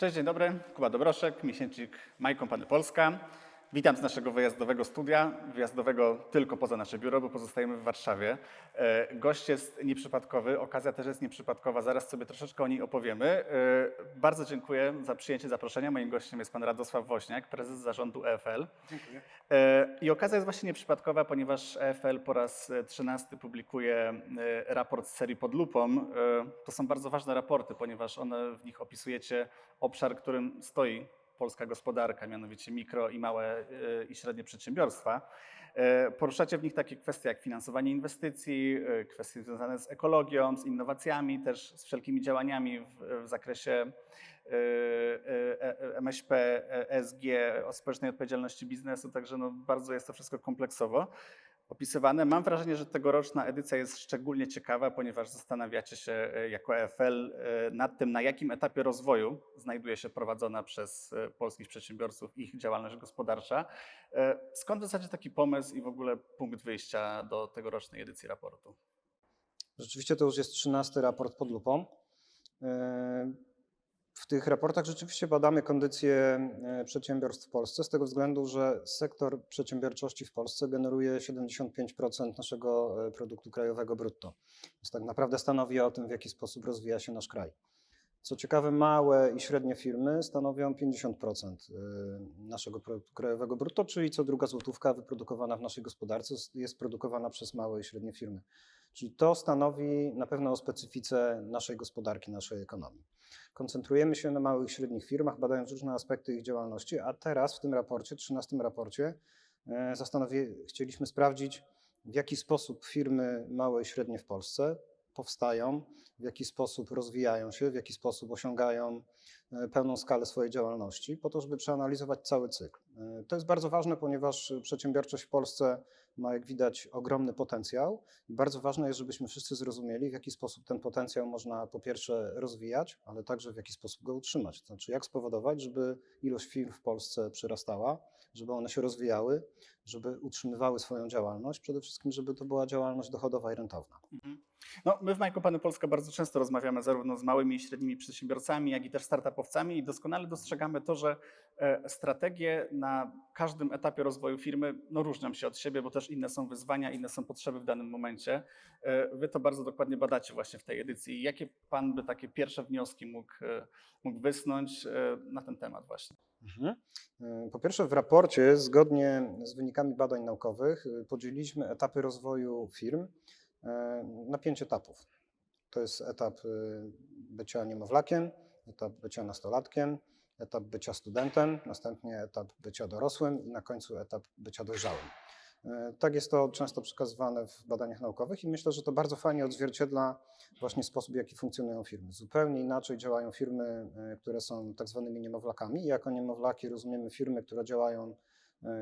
Cześć, dzień dobry. Kuba Dobroszek, miesięcznik My Company Polska. Witam z naszego wyjazdowego studia, wyjazdowego tylko poza nasze biuro, bo pozostajemy w Warszawie. E, Gość jest nieprzypadkowy, okazja też jest nieprzypadkowa, zaraz sobie troszeczkę o niej opowiemy. E, Bardzo dziękuję za przyjęcie zaproszenia. Moim gościem jest pan Radosław Woźniak, prezes zarządu EFL. Dziękuję. E, I okazja jest właśnie nieprzypadkowa, ponieważ EFL po raz e, 13 publikuje raport z serii pod lupą. To są bardzo ważne raporty, ponieważ one w nich opisujecie obszar, którym stoi polska gospodarka, mianowicie mikro i małe e, i średnie przedsiębiorstwa. E, Poruszacie w nich takie kwestie jak finansowanie inwestycji, e, kwestie związane z ekologią, z innowacjami, też z wszelkimi działaniami w, w zakresie MŚP, ESG, o społecznej odpowiedzialności biznesu, także no bardzo jest to wszystko kompleksowo opisywane. Mam wrażenie, że tegoroczna edycja jest szczególnie ciekawa, ponieważ zastanawiacie się e, jako EFL e, nad tym, na jakim etapie rozwoju znajduje się prowadzona przez e, polskich przedsiębiorców ich działalność gospodarcza. Skąd w zasadzie taki pomysł i w ogóle punkt wyjścia do tegorocznej edycji raportu? Rzeczywiście to już jest 13 raport pod lupą. E, W tych raportach rzeczywiście badamy kondycję e, przedsiębiorstw w Polsce, z tego względu, że sektor przedsiębiorczości w Polsce generuje 75% naszego e, produktu krajowego brutto. Więc tak naprawdę stanowi o tym, w jaki sposób rozwija się nasz kraj. Co ciekawe, małe i średnie firmy stanowią 50% y, naszego produktu krajowego brutto, czyli co druga złotówka wyprodukowana w naszej gospodarce jest produkowana przez małe i średnie firmy. Czyli to stanowi na pewno o specyfice naszej gospodarki, naszej ekonomii. Koncentrujemy się na małych i średnich firmach, badając różne aspekty ich działalności, a teraz w tym raporcie, 13 raporcie, e, chcieliśmy sprawdzić, w jaki sposób firmy małe i średnie w Polsce powstają, w jaki sposób rozwijają się, w jaki sposób osiągają e, pełną skalę swojej działalności, po to, żeby przeanalizować cały cykl. E, To jest bardzo ważne, ponieważ przedsiębiorczość w Polsce ma, jak widać, ogromny potencjał i bardzo ważne jest, żebyśmy wszyscy zrozumieli, w jaki sposób ten potencjał można po pierwsze rozwijać, ale także w jaki sposób go utrzymać. To znaczy, jak spowodować, żeby ilość firm w Polsce przyrastała, żeby one się rozwijały, żeby utrzymywały swoją działalność, przede wszystkim, żeby to była działalność dochodowa i rentowna. Mhm. No, my w My Company Polska bardzo często rozmawiamy zarówno z małymi i średnimi przedsiębiorcami, jak i też startupowcami i doskonale dostrzegamy to, że e, strategie na każdym etapie rozwoju firmy no, różnią się od siebie, bo też inne są wyzwania, inne są potrzeby w danym momencie. E, Wy to bardzo dokładnie badacie właśnie w tej edycji. Jakie Pan by takie pierwsze wnioski mógł, e, mógł wysnuć na ten temat właśnie? Mhm. Po pierwsze, w raporcie, zgodnie z wynikami badań naukowych, podzieliliśmy etapy rozwoju firm na pięć etapów. To jest etap y, bycia niemowlakiem, etap bycia nastolatkiem, etap bycia studentem, następnie etap bycia dorosłym i na końcu etap bycia dojrzałym. Y, Tak jest to często przekazywane w badaniach naukowych i myślę, że to bardzo fajnie odzwierciedla właśnie sposób, w jaki funkcjonują firmy. Zupełnie inaczej działają firmy, y, które są tak zwanymi niemowlakami. Jako niemowlaki rozumiemy firmy, które działają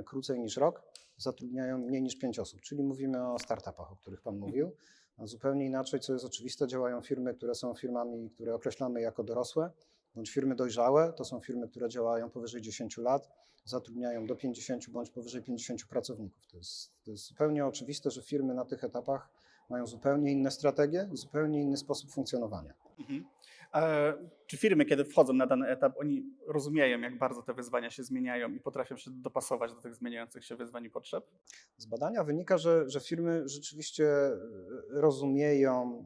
krócej niż rok, zatrudniają mniej niż pięć osób, czyli mówimy o startupach, o których Pan mówił. A zupełnie inaczej, co jest oczywiste, działają firmy, które są firmami, które określamy jako dorosłe, bądź firmy dojrzałe. To są firmy, które działają powyżej 10 lat, zatrudniają do 50 bądź powyżej 50 pracowników. To jest, to jest zupełnie oczywiste, że firmy na tych etapach mają zupełnie inne strategie, zupełnie inny sposób funkcjonowania. Mhm. E, Czy firmy, kiedy wchodzą na dany etap, oni rozumieją, jak bardzo te wyzwania się zmieniają i potrafią się dopasować do tych zmieniających się wyzwań i potrzeb? Z badania wynika, że, że firmy rzeczywiście e, rozumieją,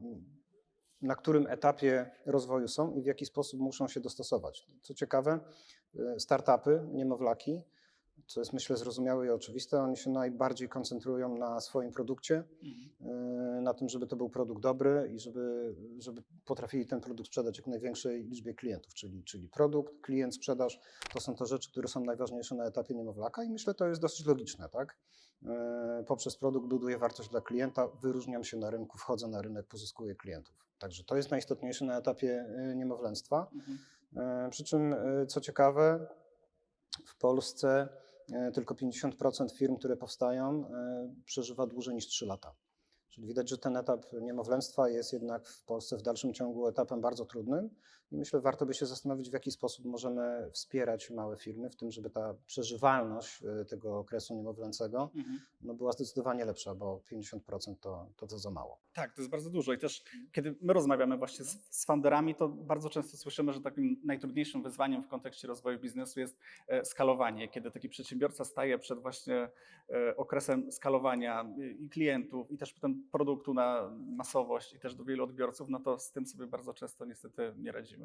na którym etapie rozwoju są i w jaki sposób muszą się dostosować. Co ciekawe, e, startupy, niemowlaki, co jest myślę zrozumiałe i oczywiste, oni się najbardziej koncentrują na swoim produkcie, e, na tym, żeby to był produkt dobry i żeby, żeby potrafili ten produkt sprzedać jak największej liczbie klientów, czyli, czyli produkt, klient, sprzedaż, to są te rzeczy, które są najważniejsze na etapie niemowlaka i myślę, to jest dosyć logiczne, tak? E, Poprzez produkt buduję wartość dla klienta, wyróżniam się na rynku, wchodzę na rynek, pozyskuję klientów. Także to jest najistotniejsze na etapie e, niemowlęctwa. Mhm. Przy czym, co ciekawe, w Polsce e, tylko 50% firm, które powstają, e, przeżywa dłużej niż 3 lata. Czyli widać, że ten etap niemowlęctwa jest jednak w Polsce w dalszym ciągu etapem bardzo trudnym i myślę, warto by się zastanowić, w jaki sposób możemy wspierać małe firmy w tym, żeby ta przeżywalność y, tego okresu niemowlęcego Mhm. no, była zdecydowanie lepsza, bo 50% to, to, to za mało. Tak, to jest bardzo dużo i też kiedy my rozmawiamy właśnie z, z founderami, to bardzo często słyszymy, że takim najtrudniejszym wyzwaniem w kontekście rozwoju biznesu jest e, skalowanie, kiedy taki przedsiębiorca staje przed właśnie e, okresem skalowania y, i klientów i też potem produktu na masowość i też do wielu odbiorców, no to z tym sobie bardzo często niestety nie radzimy.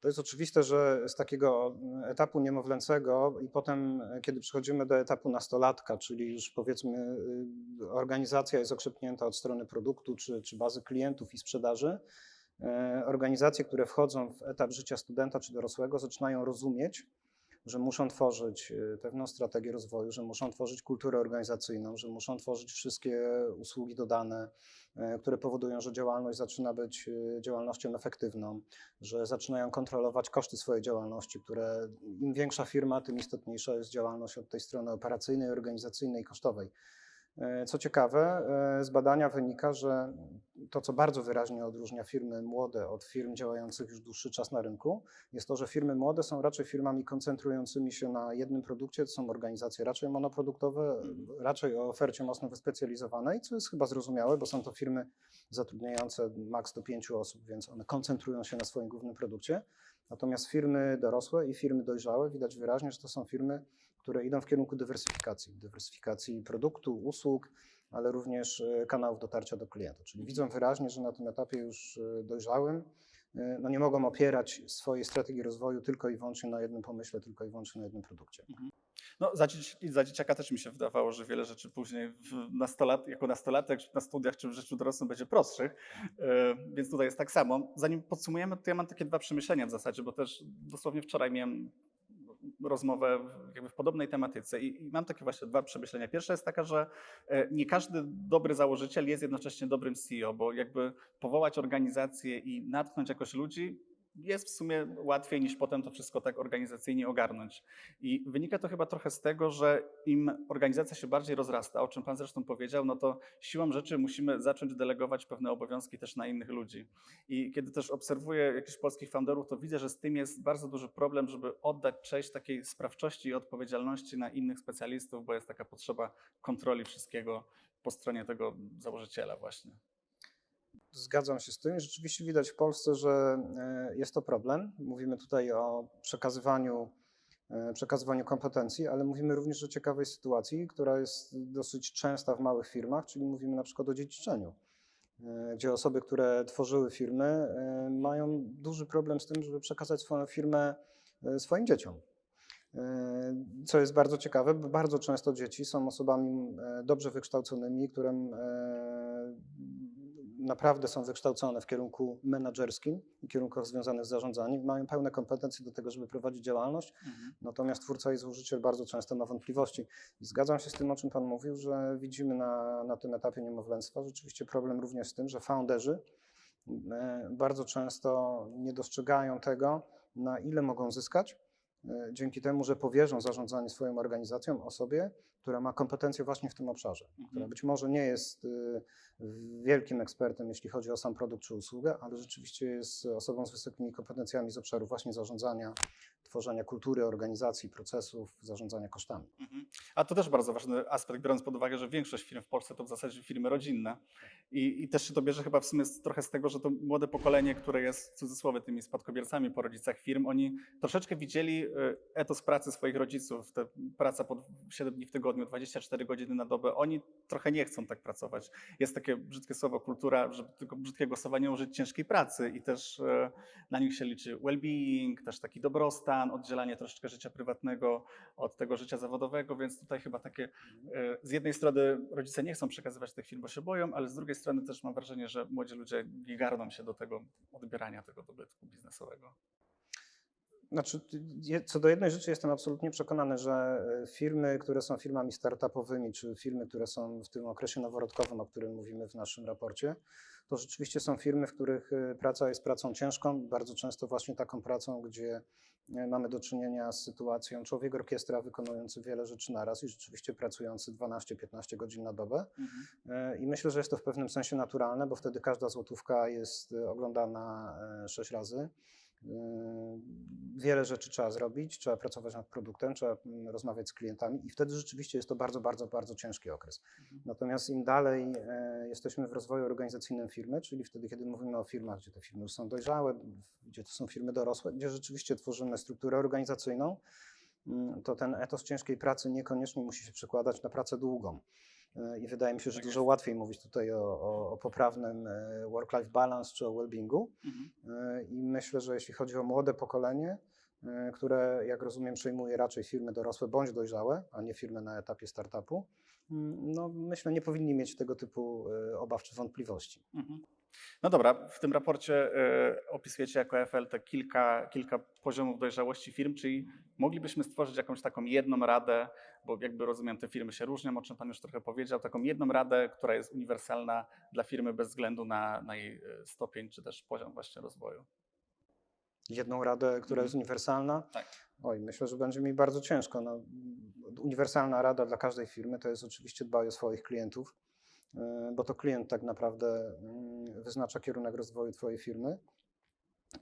To jest oczywiste, że z takiego etapu niemowlęcego i potem, e, kiedy przechodzimy do etapu nastolatka, czyli już powiedzmy y, organizacja jest okrzepnięta od strony produktu czy, czy bazy klientów i sprzedaży, e, organizacje, które wchodzą w etap życia studenta czy dorosłego, zaczynają rozumieć, że muszą tworzyć y, pewną strategię rozwoju, że muszą tworzyć kulturę organizacyjną, że muszą tworzyć wszystkie usługi dodane, e, które powodują, że działalność zaczyna być y, działalnością efektywną, że zaczynają kontrolować koszty swojej działalności, które im większa firma, tym istotniejsza jest działalność od tej strony operacyjnej, organizacyjnej, kosztowej. E, Co ciekawe, e, z badania wynika, że to, co bardzo wyraźnie odróżnia firmy młode od firm działających już dłuższy czas na rynku, jest to, że firmy młode są raczej firmami koncentrującymi się na jednym produkcie, to są organizacje raczej monoproduktowe, raczej o ofercie mocno wyspecjalizowanej, co jest chyba zrozumiałe, bo są to firmy zatrudniające maks do pięciu osób, więc one koncentrują się na swoim głównym produkcie. Natomiast firmy dorosłe i firmy dojrzałe widać wyraźnie, że to są firmy, które idą w kierunku dywersyfikacji, dywersyfikacji produktu, usług, ale również e, kanałów dotarcia do klienta. Czyli widzą wyraźnie, że na tym etapie już e, dojrzałym e, no nie mogą opierać swojej strategii rozwoju tylko i wyłącznie na jednym pomyśle, tylko i wyłącznie na jednym produkcie. No, za, dzieci, za dzieciaka też mi się wydawało, że wiele rzeczy później nastolat, jako nastolatek, na studiach, czy w życiu dorosłym będzie prostszych, e, więc tutaj jest tak samo. Zanim podsumujemy, to ja mam takie dwa przemyślenia w zasadzie, bo też dosłownie wczoraj miałem rozmowę w- podobnej tematyce i, mam takie właśnie dwa przemyślenia. Pierwsza jest taka, że e, nie każdy dobry założyciel jest jednocześnie dobrym CEO, bo jakby powołać organizację i natchnąć jakoś ludzi jest w sumie łatwiej niż potem to wszystko tak organizacyjnie ogarnąć. I wynika to chyba trochę z tego, że im organizacja się bardziej rozrasta, o czym Pan zresztą powiedział, no to siłą rzeczy musimy zacząć delegować pewne obowiązki też na innych ludzi. I kiedy też obserwuję jakichś polskich founderów, to widzę, że z tym jest bardzo duży problem, żeby oddać część takiej sprawczości i odpowiedzialności na innych specjalistów, bo jest taka potrzeba kontroli wszystkiego po stronie tego założyciela właśnie. Zgadzam się z tym. Rzeczywiście widać w Polsce, że e, jest to problem. Mówimy tutaj o przekazywaniu, e, przekazywaniu kompetencji, ale mówimy również o ciekawej sytuacji, która jest dosyć częsta w małych firmach, czyli mówimy na przykład o dziedziczeniu, e, gdzie osoby, które tworzyły firmy, mają duży problem z tym, żeby przekazać swoją firmę swoim dzieciom. Co jest bardzo ciekawe, bardzo często dzieci są osobami dobrze wykształconymi, którym naprawdę są wykształcone w kierunku menedżerskim i kierunkach związanych z zarządzaniem, mają pełne kompetencje do tego, żeby prowadzić działalność, natomiast twórca i złożyciel bardzo często ma wątpliwości. I zgadzam się z tym, o czym Pan mówił, że widzimy na, na tym etapie niemowlęctwa rzeczywiście problem również z tym, że founderzy e, bardzo często nie dostrzegają tego, na ile mogą zyskać e, dzięki temu, że powierzą zarządzanie swoją organizacją osobie, która ma kompetencje właśnie w tym obszarze, która być może nie jest y, wielkim ekspertem, jeśli chodzi o sam produkt czy usługę, ale rzeczywiście jest osobą z wysokimi kompetencjami z obszaru właśnie zarządzania, tworzenia kultury, organizacji, procesów, zarządzania kosztami. Mhm. A to też bardzo ważny aspekt, biorąc pod uwagę, że większość firm w Polsce to w zasadzie firmy rodzinne. I, I też się to bierze chyba w sumie trochę z tego, że to młode pokolenie, które jest w cudzysłowie tymi spadkobiercami po rodzicach firm, oni troszeczkę widzieli y, etos pracy swoich rodziców, te praca po 7 dni w tygodniu, 24 godziny na dobę. Oni trochę nie chcą tak pracować. Jest takie brzydkie słowo, kultura, żeby tego brzydkiego słowa nie użyć, ciężkiej pracy i też e, na nich się liczy well-being, też taki dobrostan, oddzielanie troszeczkę życia prywatnego od tego życia zawodowego, więc tutaj chyba takie e, z jednej strony rodzice nie chcą przekazywać tych firm, bo się boją, ale z drugiej strony też mam wrażenie, że młodzi ludzie nie się do tego odbierania tego dobytku biznesowego. Znaczy, co do jednej rzeczy jestem absolutnie przekonany, że e, firmy, które są firmami startupowymi, czy firmy, które są w tym okresie noworodkowym, o którym mówimy w naszym raporcie, to rzeczywiście są firmy, w których e, praca jest pracą ciężką, bardzo często właśnie taką pracą, gdzie e, mamy do czynienia z sytuacją człowiek orkiestra wykonujący wiele rzeczy naraz i rzeczywiście pracujący 12-15 godzin na dobę. Mhm. I myślę, że jest to w pewnym sensie naturalne, bo wtedy każda złotówka jest oglądana e, sześć razy. E, Wiele rzeczy trzeba zrobić, trzeba pracować nad produktem, trzeba mm, rozmawiać z klientami i wtedy rzeczywiście jest to bardzo, bardzo, bardzo ciężki okres. Mhm. Natomiast im dalej e, jesteśmy w rozwoju organizacyjnym firmy, czyli wtedy, kiedy mówimy o firmach, gdzie te firmy już są dojrzałe, gdzie to są firmy dorosłe, gdzie rzeczywiście tworzymy strukturę organizacyjną, mm, to ten etos ciężkiej pracy niekoniecznie musi się przekładać na pracę długą. E, I wydaje mi się, że Tak dużo jest. łatwiej mówić tutaj o, o, o poprawnym e, work-life balance czy o well-beingu. Mhm. E, I myślę, że jeśli chodzi o młode pokolenie, które, jak rozumiem, przejmuje raczej firmy dorosłe bądź dojrzałe, a nie firmy na etapie startupu, mm, no myślę, nie powinni mieć tego typu obaw czy wątpliwości. Mhm. No dobra, w tym raporcie y, opisujecie jako EFL te kilka, kilka poziomów dojrzałości firm, czyli moglibyśmy stworzyć jakąś taką jedną radę, bo jakby rozumiem, te firmy się różnią, o czym Pan już trochę powiedział, taką jedną radę, która jest uniwersalna dla firmy bez względu na, na jej y, stopień czy też poziom właśnie rozwoju. Jedną radę, która jest uniwersalna? Tak. Oj, myślę, że będzie mi bardzo ciężko. No, uniwersalna rada dla każdej firmy to jest oczywiście dbać o swoich klientów, e, bo to klient tak naprawdę mm, wyznacza kierunek rozwoju Twojej firmy.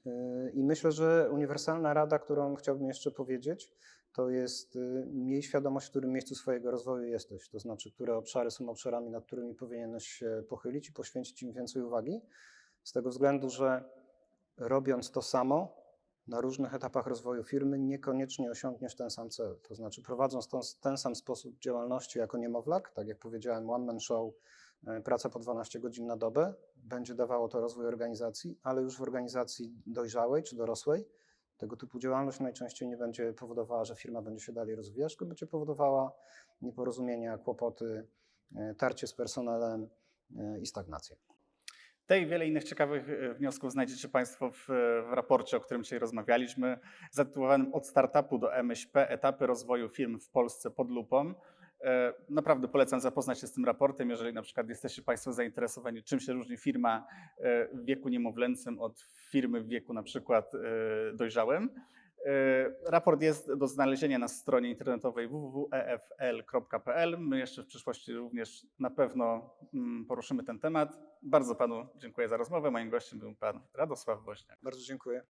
E, I myślę, że uniwersalna rada, którą chciałbym jeszcze powiedzieć, to jest y, miej świadomość, w którym miejscu swojego rozwoju jesteś, to znaczy, które obszary są obszarami, nad którymi powinieneś się pochylić i poświęcić im więcej uwagi, z tego względu, że robiąc to samo na różnych etapach rozwoju firmy, niekoniecznie osiągniesz ten sam cel. To znaczy, prowadząc tą, ten sam sposób działalności jako niemowlak, tak jak powiedziałem, one man show, e, praca po 12 godzin na dobę, będzie dawało to rozwój organizacji, ale już w organizacji dojrzałej czy dorosłej tego typu działalność najczęściej nie będzie powodowała, że firma będzie się dalej rozwijać, tylko będzie powodowała nieporozumienia, kłopoty, e, tarcie z personelem e, i stagnację. Te i wiele innych ciekawych e, wniosków znajdziecie Państwo w, w raporcie, o którym dzisiaj rozmawialiśmy, zatytułowanym Od startupu do MŚP etapy rozwoju firm w Polsce pod lupą. E, Naprawdę polecam zapoznać się z tym raportem, jeżeli na przykład jesteście Państwo zainteresowani, czym się różni firma e, w wieku niemowlęcym od firmy w wieku na przykład dojrzałym. E, Raport jest do znalezienia na stronie internetowej www.efl.pl. My jeszcze w przyszłości również na pewno mm, poruszymy ten temat. Bardzo Panu dziękuję za rozmowę. Moim gościem był Pan Radosław Woźniak. Bardzo dziękuję.